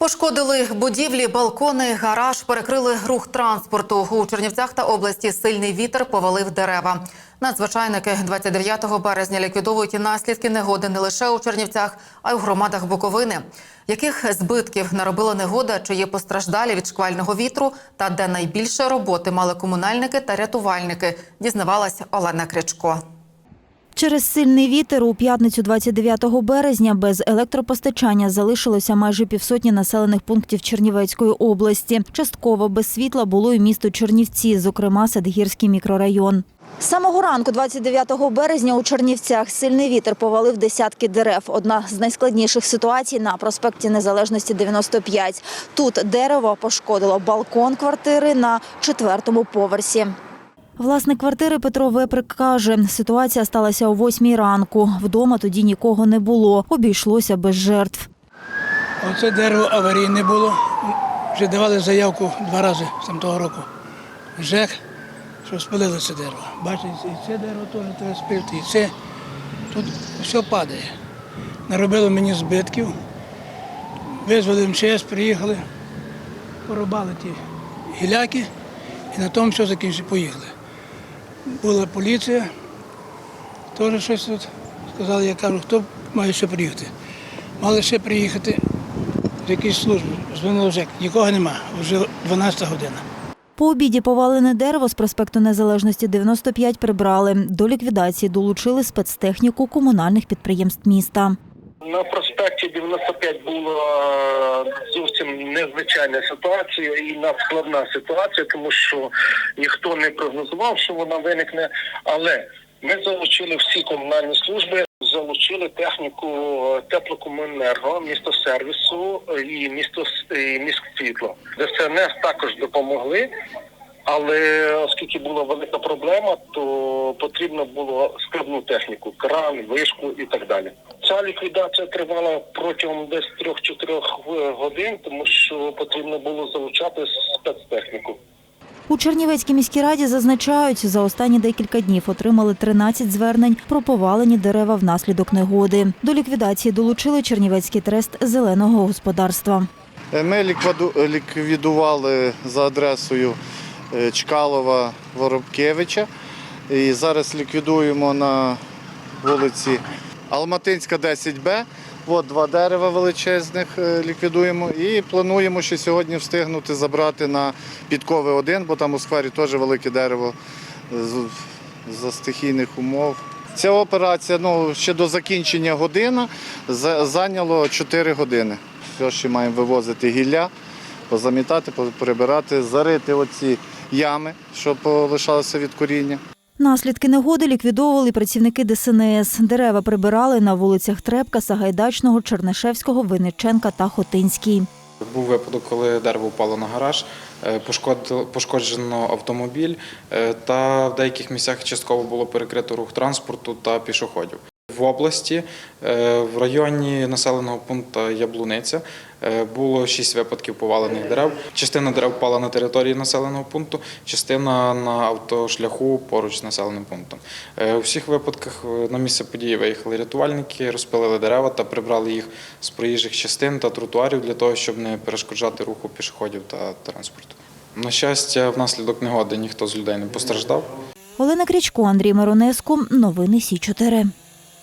Пошкодили будівлі, балкони, гараж, перекрили рух транспорту. У Чернівцях та області сильний вітер повалив дерева. Надзвичайники 29 березня ліквідовують і наслідки негоди не лише у Чернівцях, а й у громадах Буковини. Яких збитків наробила негода, чи є постраждалі від шквального вітру, та де найбільше роботи мали комунальники та рятувальники, дізнавалась Олена Кричко. Через сильний вітер у п'ятницю 29 березня без електропостачання залишилося майже півсотні населених пунктів Чернівецької області. Частково без світла було і місто Чернівці, зокрема Садгірський мікрорайон. Самого ранку, 29 березня, у Чернівцях сильний вітер повалив десятки дерев. Одна з найскладніших ситуацій на проспекті Незалежності 95. Тут дерево пошкодило балкон квартири на четвертому поверсі. Власник квартири Петро Веприк каже, ситуація сталася о восьмій ранку. Вдома тоді нікого не було. Обійшлося без жертв. Оце дерево аварійне було. Вже давали заявку два рази з того року. ЖЕК, що спалили це дерево. Бачите, і це дерево теж треба спилити, і це. Тут все падає. Наробило мені збитків. Визвали МЧС, приїхали, порубали ті гіляки і на тому все закінчили, поїхали. Була поліція, теж щось тут сказали, я кажу, хто має ще приїхати. Мали ще приїхати з якоїсь служби, дзвонили ЖЕК, нікого нема, вже 12 година. По обіді повалене дерево з проспекту Незалежності 95 прибрали. До ліквідації долучили спецтехніку комунальних підприємств міста. На проспекті 95 була зовсім незвичайна ситуація і надскладна ситуація, тому що ніхто не прогнозував, що вона виникне. Але ми залучили всі комунальні служби, залучили техніку теплокомуненерго, місто сервісу і місто і міськсвітло. ДСНС також допомогли. Але оскільки була велика проблема, то потрібно було складну техніку, кран, вишку і так далі. Ця ліквідація тривала протягом десь трьох-чотирьох е, годин, тому що потрібно було залучати спецтехніку. У Чернівецькій міській раді зазначають, за останні декілька днів отримали 13 звернень про повалені дерева внаслідок негоди. До ліквідації долучили Чернівецький трест зеленого господарства. Ми ліквіду- ліквідували за адресою е, Чкалова Воробкевича. І зараз ліквідуємо на вулиці Алматинська, 10Б. От два дерева величезних е, ліквідуємо. І плануємо ще сьогодні встигнути забрати на підкови 1, бо там у сквері теж велике дерево з- за стихійних умов. Ця операція ну, ще до закінчення година зайняло 4 години. Все, ще маємо вивозити гілля, позамітати, прибирати, зарити оці ями, що полишалося від коріння. Наслідки негоди ліквідовували працівники ДСНС. Дерева прибирали на вулицях Трепка, Сагайдачного, Чернишевського, Винниченка та Хотинський. Був випадок, коли дерево впало на гараж, е, пошкодило- пошкоджено автомобіль е, та в деяких місцях частково було перекрито рух транспорту та пішоходів. В області е, в районі населеного пункту Яблуниця е, було шість випадків повалених дерев. Частина дерев впала на території населеного пункту, частина на автошляху поруч з населеним пунктом. Е, У всіх випадках на місце події виїхали рятувальники, розпилили дерева та прибрали їх з проїжджих частин та тротуарів для того, щоб не перешкоджати руху пішоходів та транспорту. На щастя, внаслідок негоди ніхто з людей не постраждав. Олена Крічко, Андрій Миронеску. Новини Сі 4